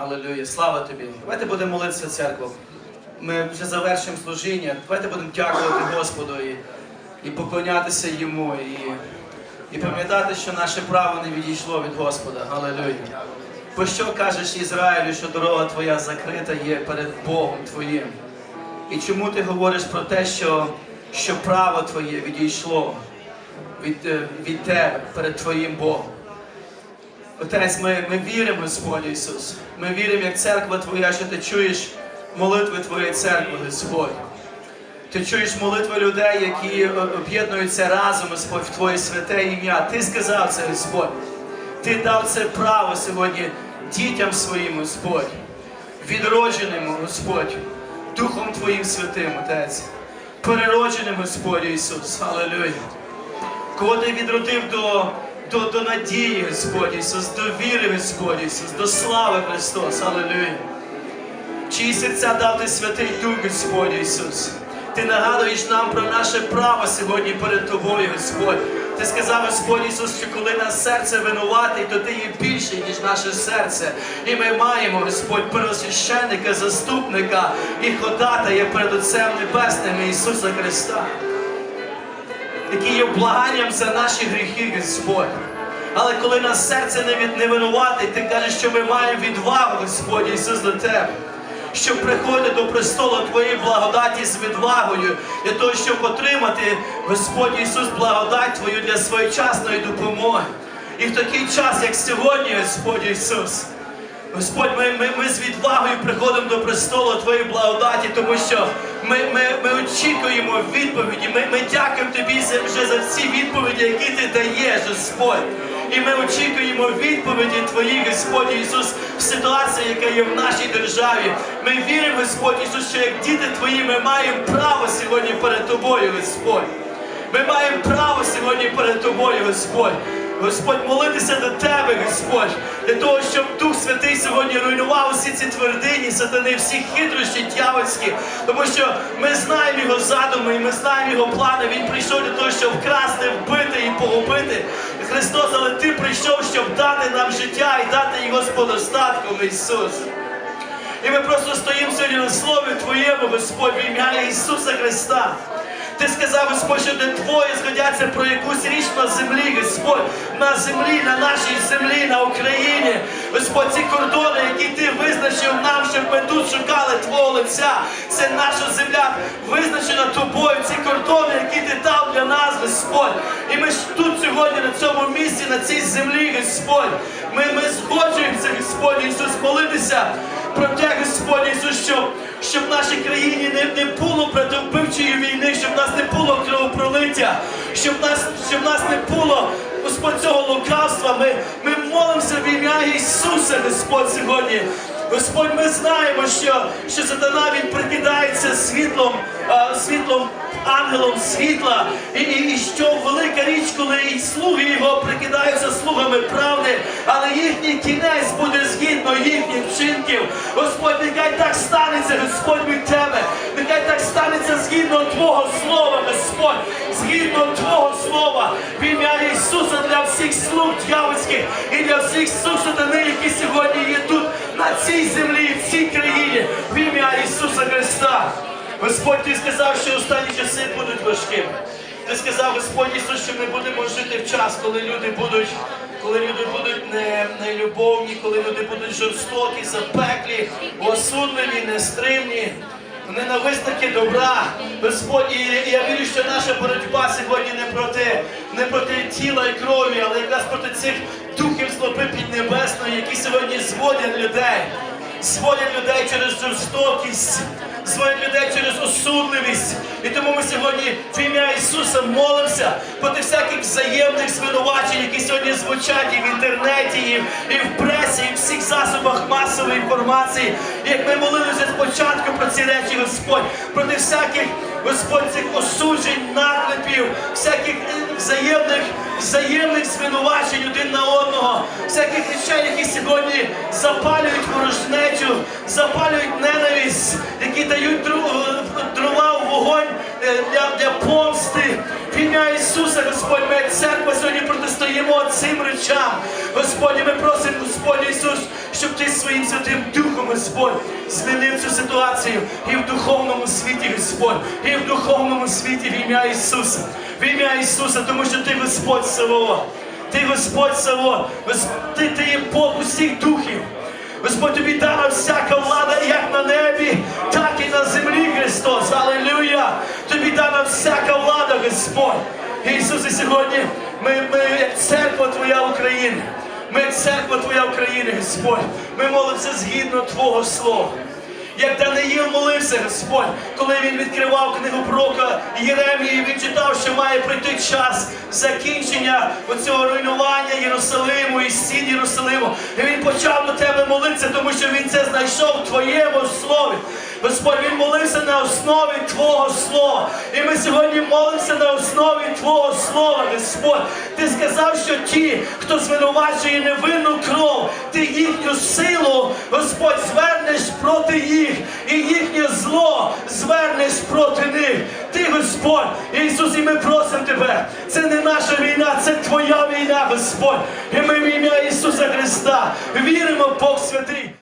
Аллилуйя, слава тобі. Давайте будемо молитися церкву. Ми вже завершимо служіння. Давайте будемо дякувати Господу і, і поклонятися Йому, і, і пам'ятати, що наше право не відійшло від Господа. Аллилуйя. Бо що кажеш Ізраїлю, що дорога твоя закрита є перед Богом Твоїм? І чому ти говориш про те, що, що право твоє відійшло від, е, від тебе перед Твоїм Богом? Отець, ми, ми віримо, Господь Ісус. Ми віримо, як церква Твоя, що ти чуєш молитви Твоєї церкви, Господь. Ти чуєш молитви людей, які об'єднуються разом, Господь, в Твоє святе ім'я. Ти сказав це, Господь. Ти дав це право сьогодні дітям своїм, Господь, відродженим, Господь, Духом Твоїм святим, Отець, переродженим, Господь Ісус. Аллилуйя. Кого ти відродив до, до, до надії, Господь Ісус, до віри, Господь Ісус, до слави Христос. Аллилуйя. Чиї серця дав ти Святий Дух, Господь Ісус. Ти нагадуєш нам про наше право сьогодні перед Тобою, Господь. Ти сказав, Господь Ісус, що коли нас серце винуватий, то ти є більший, ніж наше серце. І ми маємо, Господь, первосвященника, заступника і ходатая перед Отцем Небесним Ісуса Христа який є благанням за наші гріхи, Господь. Але коли нас серце не, винуватить, ти кажеш, що ми маємо відвагу, Господь Ісус, до Тебе. Щоб приходити до престолу Твоєї благодаті з відвагою, для того, щоб отримати, Господь Ісус, благодать Твою для своєчасної допомоги. І в такий час, як сьогодні, Господь Ісус, Господь, ми, ми, ми з відвагою приходимо до престолу Твоєї благодаті, тому що ми, ми, ми очікуємо відповіді. Ми, ми дякуємо Тобі за- вже за всі відповіді, які Ти даєш, Господь. І ми очікуємо відповіді Твої, Господь Ісус, в ситуації, яка є в нашій державі. Ми віримо, Господь Ісус, що як діти Твої ми маємо право сьогодні перед Тобою, Господь. Ми маємо право сьогодні перед Тобою, Господь. Господь, молитися до Тебе, Господь, для того, щоб Дух Святий сьогодні руйнував усі ці твердині, сатани, всі хитрощі дьявольські, тому що ми знаємо його задуми і ми знаємо його плани. Він прийшов для того, щоб вкрасти, вбити і погубити. Христос, але Ти прийшов, щоб дати нам життя і дати його з подостатком, Ісус. І ми просто стоїмо сьогодні на слові Твоєму, Господь, в ім'я Ісуса Христа. Ти сказав, Господь, що де двоє згодяться про якусь річ на землі, Господь, на землі, на нашій землі, на Україні. Господь, ці кордони, які ти визначив нам, щоб ми тут шукали Твого лиця. Це наша земля визначена тобою. Ці кордони, які ти дав для нас, Господь. І ми ж тут сьогодні, на цьому місці, на цій землі, Господь. Ми, ми згоджуємося, Господь Ісус, молитися про те, Господь Ісус, щоб, щоб в нашій країні не, не було братовбивчої війни, щоб в нас не було кровопролиття, щоб в нас, щоб в нас не було, Господь, цього лукавства. Ми, ми молимося в ім'я Ісуса, Господь, сьогодні. Господь, ми знаємо, що, що сатана він прикидається світлом, а, світлом, ангелом світла, і, і, і що велика річ, коли і слуги його прикидаються слугами правди, але їхній кінець буде згідно їхніх вчинків. Господь, нехай так станеться, Господь від тебе. Нехай так станеться згідно Твого Слова, Господь, згідно Твого Слова, в ім'я Ісуса для всіх слуг дьявольських і для всіх слуг сатани, які сьогодні є тут, на цій землі, в цій країні, в ім'я Ісуса Христа. Господь, Ти сказав, що останні часи будуть важкими. Ти сказав, Господь Ісус, що ми будемо жити в час, коли люди будуть, коли люди будуть не, нелюбовні, коли люди будуть жорстокі, запеклі, осудливі, нестримні. Ненависники добра, Господь, і я вірю, що наша боротьба сьогодні не проти, не проти тіла і крові, але якраз проти цих духів злоби піднебесної, які сьогодні зводять людей, зводять людей через жорстокість, зводять людей через осудливість. І тому ми сьогодні в ім'я Ісуса молимося проти всяких взаємних звинувачень, які сьогодні звучать і в інтернеті, і, в- пресі, і в всіх засобах масової інформації. І як ми молилися спочатку про ці речі, Господь, проти всяких, Господь, цих осуджень, наклепів, всяких е, взаємних, взаємних звинувачень всяких речей, які сьогодні запалюють ворожнечу, запалюють ненависть, які дають дру- дрова в вогонь е, для, для помсти. В ім'я Ісуса, Господь, ми як церква сьогодні протистоїмо цим речам. Господь, ми просимо, Господь Ісус, щоб ти своїм святим духом, Господь, змінив цю ситуацію і в духовному світі, Господь, і в духовному світі в ім'я Ісуса, в ім'я Ісуса, тому що Ти Господь Савоот. Ти Господь Гос- ти, ти є Бог усіх духів. Господь, тобі дана всяка влада як на небі, так і на землі, Христос. Алілюя! Тобі дана всяка влада, Господь. Ісусе, сьогодні ми, ми як церква Твоя України. Ми як церква Твоя України, Господь. Ми молимося згідно Твого Слова. Як Даниїл молився, Господь, коли він відкривав книгу пророка Єремії, він читав, що має прийти час закінчення оцього руйнування Єрусалиму і стін Єрусалиму. І він почав до тебе молитися, тому що він це знайшов в Твоєму слові. Господь, він молився на основі Твого Слова. І ми сьогодні молимося на основі Твого Слова, Господь. Ти сказав, що ті, хто звинувачує невинну кров, ти їхню силу, Господь, звернеш проти їх, і їхнє зло звернеш проти них. Ти, Господь, Ісус, і ми просимо Тебе. Це не наша війна, це Твоя війна, Господь. І ми в ім'я Ісуса Христа віримо, Бог святий.